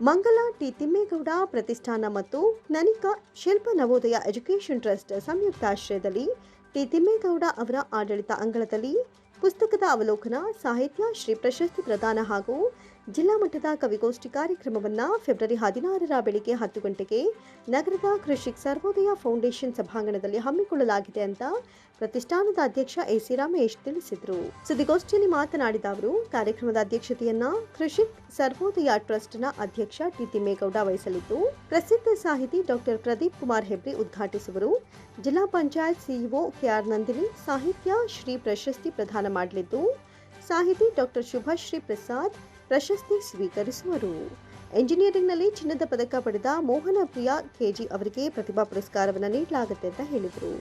ಮಂಗಲ ಟಿ ತಿಮ್ಮೇಗೌಡ ಪ್ರತಿಷ್ಠಾನ ಮತ್ತು ನನಿಕಾ ಶಿಲ್ಪ ನವೋದಯ ಎಜುಕೇಷನ್ ಟ್ರಸ್ಟ್ ಸಂಯುಕ್ತಾಶ್ರಯದಲ್ಲಿ ಟಿ ತಿಮ್ಮೇಗೌಡ ಅವರ ಆಡಳಿತ ಅಂಗಳದಲ್ಲಿ ಪುಸ್ತಕದ ಅವಲೋಕನ ಸಾಹಿತ್ಯ ಶ್ರೀ ಪ್ರಶಸ್ತಿ ಪ್ರದಾನ ಹಾಗೂ ಜಿಲ್ಲಾ ಮಟ್ಟದ ಕವಿಗೋಷ್ಠಿ ಕಾರ್ಯಕ್ರಮವನ್ನು ಫೆಬ್ರವರಿ ಹದಿನಾರರ ಬೆಳಿಗ್ಗೆ ಹತ್ತು ಗಂಟೆಗೆ ನಗರದ ಕೃಷಿ ಸರ್ವೋದಯ ಫೌಂಡೇಶನ್ ಸಭಾಂಗಣದಲ್ಲಿ ಹಮ್ಮಿಕೊಳ್ಳಲಾಗಿದೆ ಅಂತ ಪ್ರತಿಷ್ಠಾನದ ಅಧ್ಯಕ್ಷ ಎಸಿ ರಮೇಶ್ ತಿಳಿಸಿದರು. ಸುದ್ದಿಗೋಷ್ಠಿಯಲ್ಲಿ ಮಾತನಾಡಿದ ಅವರು, ಕಾರ್ಯಕ್ರಮದ ಅಧ್ಯಕ್ಷತೆಯನ್ನ ಕೃಷಿಕ್ ಸರ್ವೋದಯ ಟ್ರಸ್ಟ್ನ ಅಧ್ಯಕ್ಷ ಟಿ ತಿಮ್ಮೇಗೌಡ ವಹಿಸಲಿದ್ದು, ಪ್ರಸಿದ್ಧ ಸಾಹಿತಿ ಡಾಕ್ಟರ್ ಪ್ರದೀಪ್ ಕುಮಾರ್ ಹೆಬ್ರಿ ಉದ್ಘಾಟಿಸುವರು. ಜಿಲ್ಲಾ ಪಂಚಾಯತ್ ಸಿಇಒ ಕೆಆರ್ ನಂದಿನಿ ಸಾಹಿತ್ಯ ಶ್ರೀ ಪ್ರಶಸ್ತಿ ಪ್ರದಾನ ಮಾಡಲಿದ್ದು, ಸಾಹಿತಿ ಡಾಕ್ಟರ್ ಶುಭಶ್ರೀ ಪ್ರಸಾದ್ ಪ್ರಶಸ್ತಿ ಸ್ವೀಕರಿಸುವರು. ಎಂಜಿನಿಯರಿಂಗ್ನಲ್ಲಿ ಚಿನ್ನದ ಪದಕ ಪಡೆದ ಮೋಹನ ಪ್ರಿಯಾ ಕೆಜಿ ಅವರಿಗೆ ಪ್ರತಿಭಾ ಪುರಸ್ಕಾರವನ್ನು ನೀಡಲಾಗುತ್ತೆ ಅಂತ ಹೇಳಿದರು.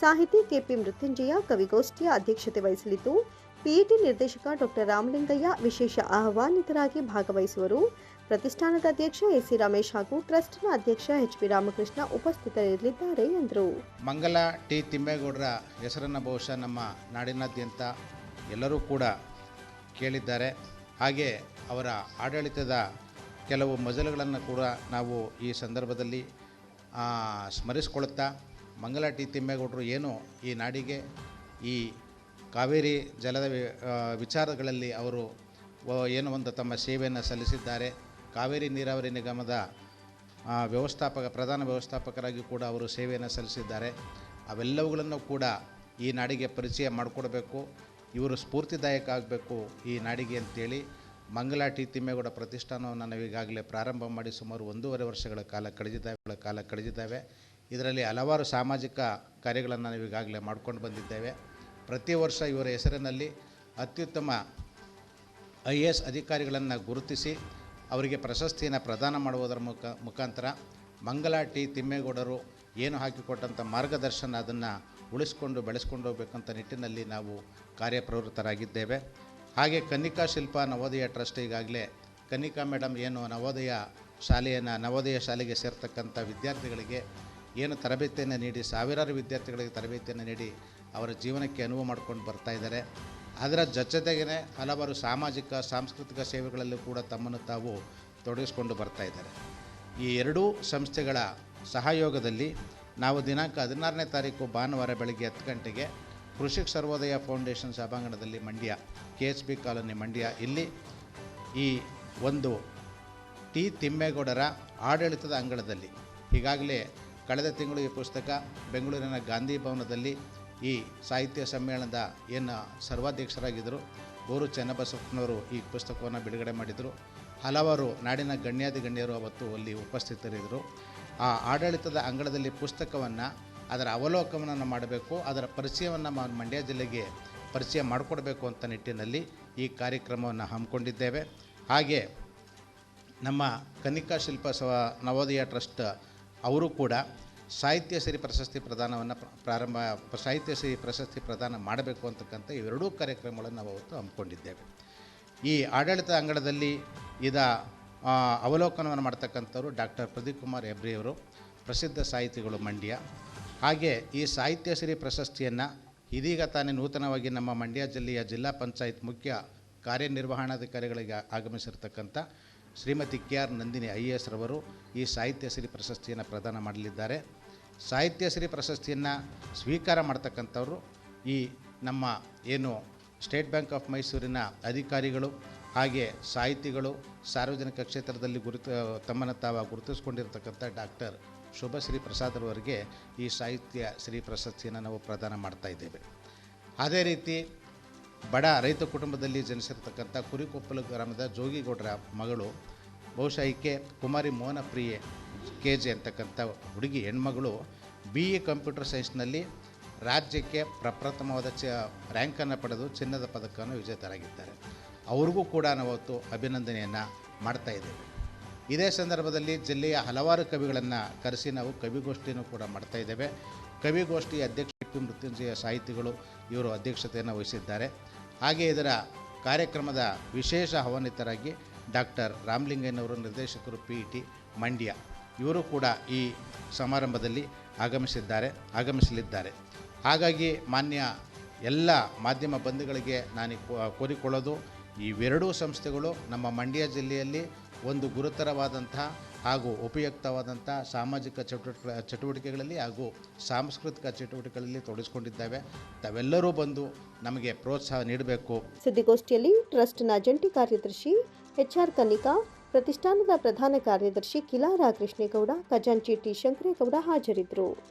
ಸಾಹಿತಿ ಕೆಪಿ ಮೃತ್ಯುಂಜಯ ಕವಿಗೋಷ್ಠಿಯ ಅಧ್ಯಕ್ಷತೆ ವಹಿಸಲಿದ್ದು, ಪಿಇಟಿ ನಿರ್ದೇಶಕ ಡಾಕ್ಟರ್ ರಾಮಲಿಂಗಯ್ಯ ವಿಶೇಷ ಆಹ್ವಾನಿತರಾಗಿ ಭಾಗವಹಿಸುವರು. ಪ್ರತಿಷ್ಠಾನದ ಅಧ್ಯಕ್ಷ ಎಸಿ ರಮೇಶ್ ಹಾಗೂ ಟ್ರಸ್ಟ್ನ ಅಧ್ಯಕ್ಷ ಎಚ್ ಪಿ ರಾಮಕೃಷ್ಣ ಉಪಸ್ಥಿತರಿರಲಿದ್ದಾರೆ ಎಂದರು. ಮಂಗಲ ಟಿ. ತಿಮ್ಮೇಗೌಡರ ಹೆಸರನ್ನು ಬಹುಶಃ ನಮ್ಮ ನಾಡಿನಾದ್ಯಂತ ಎಲ್ಲರೂ ಕೂಡ ಕೇಳಿದ್ದಾರೆ. ಹಾಗೆ ಅವರ ಆಡಳಿತದ ಕೆಲವು ಮಜಲುಗಳನ್ನು ಕೂಡ ನಾವು ಈ ಸಂದರ್ಭದಲ್ಲಿ ಆ, ಮಂಗಲಾಟಿ ತಿಮ್ಮೇಗೌಡರು ಏನು ಈ ನಾಡಿಗೆ ಈ ಕಾವೇರಿ ಜಲದ ವಿಚಾರಗಳಲ್ಲಿ ಅವರು ಏನು ಒಂದು ತಮ್ಮ ಸೇವೆಯನ್ನು ಸಲ್ಲಿಸಿದ್ದಾರೆ. ಕಾವೇರಿ ನೀರಾವರಿ ನಿಗಮದ ವ್ಯವಸ್ಥಾಪಕ ಪ್ರಧಾನ ವ್ಯವಸ್ಥಾಪಕರಾಗಿ ಕೂಡ ಅವರು ಸೇವೆಯನ್ನು ಸಲ್ಲಿಸಿದ್ದಾರೆ. ಅವೆಲ್ಲವುಗಳನ್ನು ಕೂಡ ಈ ನಾಡಿಗೆ ಪರಿಚಯ ಮಾಡಿಕೊಡ್ಬೇಕು. ಇವರು ಸ್ಫೂರ್ತಿದಾಯಕ ಆಗಬೇಕು ಈ ನಾಡಿಗೆ ಅಂತೇಳಿ ಮಂಗಲ ಟಿ ತಿಮ್ಮೇಗೌಡ ಪ್ರತಿಷ್ಠಾನವನ್ನು ನಾವು ಈಗಾಗಲೇ ಪ್ರಾರಂಭ ಮಾಡಿ ಸುಮಾರು ಒಂದೂವರೆ ವರ್ಷಗಳ ಕಾಲ ಕಳೆದಿದ್ದಾವೆ ಕಾಲ ಕಳೆದಿದ್ದಾವೆ. ಇದರಲ್ಲಿ ಹಲವಾರು ಸಾಮಾಜಿಕ ಕಾರ್ಯಗಳನ್ನು ನಾವು ಈಗಾಗಲೇ ಮಾಡ್ಕೊಂಡು ಬಂದಿದ್ದೇವೆ. ಪ್ರತಿ ವರ್ಷ ಇವರ ಹೆಸರಿನಲ್ಲಿ ಅತ್ಯುತ್ತಮ ಐ ಎ ಎಸ್ ಅಧಿಕಾರಿಗಳನ್ನು ಗುರುತಿಸಿ ಅವರಿಗೆ ಪ್ರಶಸ್ತಿಯನ್ನು ಪ್ರದಾನ ಮಾಡುವುದರ ಮುಖ, ಮುಖಾಂತರ ಮಂಗಲ ಟಿ ತಿಮ್ಮೇಗೌಡರು ಏನು ಹಾಕಿಕೊಟ್ಟಂಥ ಮಾರ್ಗದರ್ಶನ ಅದನ್ನು ಉಳಿಸ್ಕೊಂಡು ಬೆಳೆಸ್ಕೊಂಡು ಹೋಗ್ಬೇಕಂತ ನಿಟ್ಟಿನಲ್ಲಿ ನಾವು ಕಾರ್ಯಪ್ರವೃತ್ತರಾಗಿದ್ದೇವೆ. ಹಾಗೆ ಕನ್ನಿಕಾ ಶಿಲ್ಪ ನವೋದಯ ಟ್ರಸ್ಟ್ ಈಗಾಗಲೇ ಕನ್ನಿಕಾ ಮೇಡಮ್ ಏನು ನವೋದಯ ಶಾಲೆಯನ್ನು ನವೋದಯ ಶಾಲೆಗೆ ಸೇರ್ತಕ್ಕಂಥ ವಿದ್ಯಾರ್ಥಿಗಳಿಗೆ ಏನು ತರಬೇತಿಯನ್ನು ನೀಡಿ, ಸಾವಿರಾರು ವಿದ್ಯಾರ್ಥಿಗಳಿಗೆ ತರಬೇತಿಯನ್ನು ನೀಡಿ ಅವರ ಜೀವನಕ್ಕೆ ಅನುವು ಮಾಡ್ಕೊಂಡು ಬರ್ತಾ ಇದ್ದಾರೆ. ಅದರ ಜೊತೆಗೇ ಹಲವಾರು ಸಾಮಾಜಿಕ, ಸಾಂಸ್ಕೃತಿಕ ಸೇವೆಗಳಲ್ಲೂ ಕೂಡ ತಮ್ಮನ್ನು ತಾವು ತೊಡಗಿಸ್ಕೊಂಡು ಬರ್ತಾ ಇದ್ದಾರೆ. ಈ ಎರಡೂ ಸಂಸ್ಥೆಗಳ ಸಹಯೋಗದಲ್ಲಿ ನಾವು ದಿನಾಂಕ ಹದಿನಾರನೇ ತಾರೀಕು ಭಾನುವಾರ ಬೆಳಗ್ಗೆ ಹತ್ತು ಗಂಟೆಗೆ ಕೃಷಿ ಸರ್ವೋದಯ ಫೌಂಡೇಶನ್ ಸಭಾಂಗಣದಲ್ಲಿ Mandya, K S B colony Mandya. ಇಲ್ಲಿ ಈ ಒಂದು ಟಿ ತಿಮ್ಮೇಗೌಡರ ಆಡಳಿತದ ಅಂಗಳದಲ್ಲಿ, ಈಗಾಗಲೇ ಕಳೆದ ತಿಂಗಳು ಈ ಪುಸ್ತಕ ಬೆಂಗಳೂರಿನ ಗಾಂಧಿ ಭವನದಲ್ಲಿ ಈ ಸಾಹಿತ್ಯ ಸಮ್ಮೇಳನದ ಏನು ಸರ್ವಾಧ್ಯಕ್ಷರಾಗಿದ್ದರು ಗೋರು ಚೆನ್ನಬಸಪ್ಪನವರು ಈ ಪುಸ್ತಕವನ್ನು ಬಿಡುಗಡೆ ಮಾಡಿದರು. ಹಲವಾರು ನಾಡಿನ ಗಣ್ಯಾದಿ ಗಣ್ಯರು ಅವತ್ತು ಅಲ್ಲಿ ಉಪಸ್ಥಿತರಿದ್ದರು. ಆ ಆಡಳಿತದ ಅಂಗಳದಲ್ಲಿ ಪುಸ್ತಕವನ್ನು, ಅದರ ಅವಲೋಕನವನ್ನು ಮಾಡಬೇಕು, ಅದರ ಪರಿಚಯವನ್ನು ಮಂಡ್ಯ ಜಿಲ್ಲೆಗೆ ಪರಿಚಯ ಮಾಡಿಕೊಡ್ಬೇಕು ಅಂತ ನಿಟ್ಟಿನಲ್ಲಿ ಈ ಕಾರ್ಯಕ್ರಮವನ್ನು ಹಮ್ಮಿಕೊಂಡಿದ್ದೇವೆ. ಹಾಗೆ ನಮ್ಮ ಕನಿಕಾ ಶಿಲ್ಪ ಸವ ನವೋದಯ ಟ್ರಸ್ಟ್ ಅವರು ಕೂಡ ಸಾಹಿತ್ಯ ಸಿರಿ ಪ್ರಶಸ್ತಿ ಪ್ರದಾನವನ್ನು ಪ್ರಾರಂಭ, ಸಾಹಿತ್ಯ ಸಿರಿ ಪ್ರಶಸ್ತಿ ಪ್ರದಾನ ಮಾಡಬೇಕು ಅಂತಕ್ಕಂಥ ಇವೆರಡೂ ಕಾರ್ಯಕ್ರಮಗಳನ್ನು ನಾವು ಅವತ್ತು ಹಮ್ಮಿಕೊಂಡಿದ್ದೇವೆ. ಈ ಆಡಳಿತ ಅಂಗಳದಲ್ಲಿ ಇದ ಅವಲೋಕನವನ್ನು ಮಾಡ್ತಕ್ಕಂಥವ್ರು ಡಾಕ್ಟರ್ ಪ್ರದೀಪ್ ಕುಮಾರ್ ಹೆಬ್ರಿಯವರು ಪ್ರಸಿದ್ಧ ಸಾಹಿತಿಗಳು ಮಂಡ್ಯ. ಹಾಗೆ ಈ ಸಾಹಿತ್ಯ ಸಿರಿ ಪ್ರಶಸ್ತಿಯನ್ನು ಇದೀಗ ತಾನೇ ನೂತನವಾಗಿ ನಮ್ಮ ಮಂಡ್ಯ ಜಿಲ್ಲೆಯ ಜಿಲ್ಲಾ ಪಂಚಾಯತ್ ಮುಖ್ಯ ಕಾರ್ಯನಿರ್ವಹಣಾಧಿಕಾರಿಗಳಿಗೆ ಆಗಮಿಸಿರ್ತಕ್ಕಂಥ Shrimati K R Nandini I A S ರವರು ಈ ಸಾಹಿತ್ಯ ಸಿರಿ ಪ್ರಶಸ್ತಿಯನ್ನು ಪ್ರದಾನ ಮಾಡಲಿದ್ದಾರೆ. ಸಾಹಿತ್ಯ ಸಿರಿ ಪ್ರಶಸ್ತಿಯನ್ನು ಸ್ವೀಕಾರ ಮಾಡ್ತಕ್ಕಂಥವ್ರು ಈ ನಮ್ಮ ಏನು ಸ್ಟೇಟ್ ಬ್ಯಾಂಕ್ ಆಫ್ ಮೈಸೂರಿನ ಅಧಿಕಾರಿಗಳು ಹಾಗೆ ಸಾಹಿತಿಗಳು ಸಾರ್ವಜನಿಕ ಕ್ಷೇತ್ರದಲ್ಲಿ ಗುರುತು, ತಮ್ಮನ್ನು ತಾವು ಗುರುತಿಸ್ಕೊಂಡಿರ್ತಕ್ಕಂಥ ಡಾಕ್ಟರ್ ಶುಭಶ್ರೀ ಪ್ರಸಾದ್ ಅವರಿಗೆ ಈ ಸಾಹಿತ್ಯ ಶ್ರೀ ಪ್ರಶಸ್ತಿಯನ್ನು ನಾವು ಪ್ರದಾನ ಮಾಡ್ತಾ ಇದ್ದೇವೆ. ಅದೇ ರೀತಿ ಬಡ ರೈತ ಕುಟುಂಬದಲ್ಲಿ ಜನಿಸಿರ್ತಕ್ಕಂಥ ಕುರಿಕೊಪ್ಪಲು ಗ್ರಾಮದ ಜೋಗಿಗೌಡರ ಮಗಳು, ಬಹುಶಃ ಈಕೆ ಕುಮಾರಿ ಮೋಹನ ಪ್ರಿಯೆ ಕೆ ಜೆ ಅಂತಕ್ಕಂಥ ಹುಡುಗಿ ಹೆಣ್ಮಗಳು ಬಿ ಎ ಕಂಪ್ಯೂಟರ್ ಸೈನ್ಸ್ನಲ್ಲಿ ರಾಜ್ಯಕ್ಕೆ ಪ್ರಪ್ರಥಮವಾದ ಚ ರ್ಯಾಂಕನ್ನು ಪಡೆದು ಚಿನ್ನದ ಪದಕವನ್ನು ವಿಜೇತರಾಗಿದ್ದಾರೆ. ಅವ್ರಿಗೂ ಕೂಡ ನಾವತ್ತು ಅಭಿನಂದನೆಯನ್ನು ಮಾಡ್ತಾ ಇದ್ದೇವೆ. ಇದೇ ಸಂದರ್ಭದಲ್ಲಿ ಜಿಲ್ಲೆಯ ಹಲವಾರು ಕವಿಗಳನ್ನು ಕರೆಸಿ ನಾವು ಕವಿಗೋಷ್ಠಿಯನ್ನು ಕೂಡ ಮಾಡ್ತಾ ಇದ್ದೇವೆ. ಕವಿಗೋಷ್ಠಿ ಅಧ್ಯಕ್ಷ ಪಿ. ಮೃತ್ಯುಂಜಯ ಸಾಹಿತಿಗಳು ಇವರು ಅಧ್ಯಕ್ಷತೆಯನ್ನು ವಹಿಸಿದ್ದಾರೆ. ಹಾಗೆ ಇದರ ಕಾರ್ಯಕ್ರಮದ ವಿಶೇಷ ಆಹ್ವಾನಿತರಾಗಿ ಡಾಕ್ಟರ್ ರಾಮಲಿಂಗಯ್ಯನವರು, ನಿರ್ದೇಶಕರು ಪಿ. ಟಿ. ಮಂಡ್ಯ ಇವರು ಕೂಡ ಈ ಸಮಾರಂಭದಲ್ಲಿ ಆಗಮಿಸಿದ್ದಾರೆ, ಆಗಮಿಸಲಿದ್ದಾರೆ. ಹಾಗಾಗಿ ಮಾನ್ಯ ಎಲ್ಲ ಮಾಧ್ಯಮ ಬಂಧುಗಳಿಗೆ ನಾನು ಕೋರಿಕೊಳ್ಳೋದು ಇವೆರಡೂ ಸಂಸ್ಥೆಗಳು ನಮ್ಮ ಮಂಡ್ಯ ಜಿಲ್ಲೆಯಲ್ಲಿ ಒಂದು ಗುರುತರವಾದಂಥ ಹಾಗೂ ಉಪಯುಕ್ತವಾದಂಥ ಸಾಮಾಜಿಕ ಚಟುವಟಿಕೆ, ಚಟುವಟಿಕೆಗಳಲ್ಲಿ ಹಾಗೂ ಸಾಂಸ್ಕೃತಿಕ ಚಟುವಟಿಕೆಗಳಲ್ಲಿ ತೊಡಗಿಸ್ಕೊಂಡಿದ್ದಾವೆ. ತಾವೆಲ್ಲರೂ ಬಂದು ನಮಗೆ ಪ್ರೋತ್ಸಾಹ ನೀಡಬೇಕು. ಸುದ್ದಿಗೋಷ್ಠಿಯಲ್ಲಿ ಟ್ರಸ್ಟ್ನ ಜಂಟಿ ಕಾರ್ಯದರ್ಶಿ ಎಚ್ಆರ್ ಕನಿಕಾ ಪ್ರತಿಷ್ಠಾನದ ಪ್ರಧಾನ ಕಾರ್ಯದರ್ಶಿ ಕಿಲಾರಾ ಕೃಷ್ಣೇಗೌಡ ಖಜಾಂಚಿ ಟಿ. ಶಂಕರೇಗೌಡ ಹಾಜರಿದ್ದರು.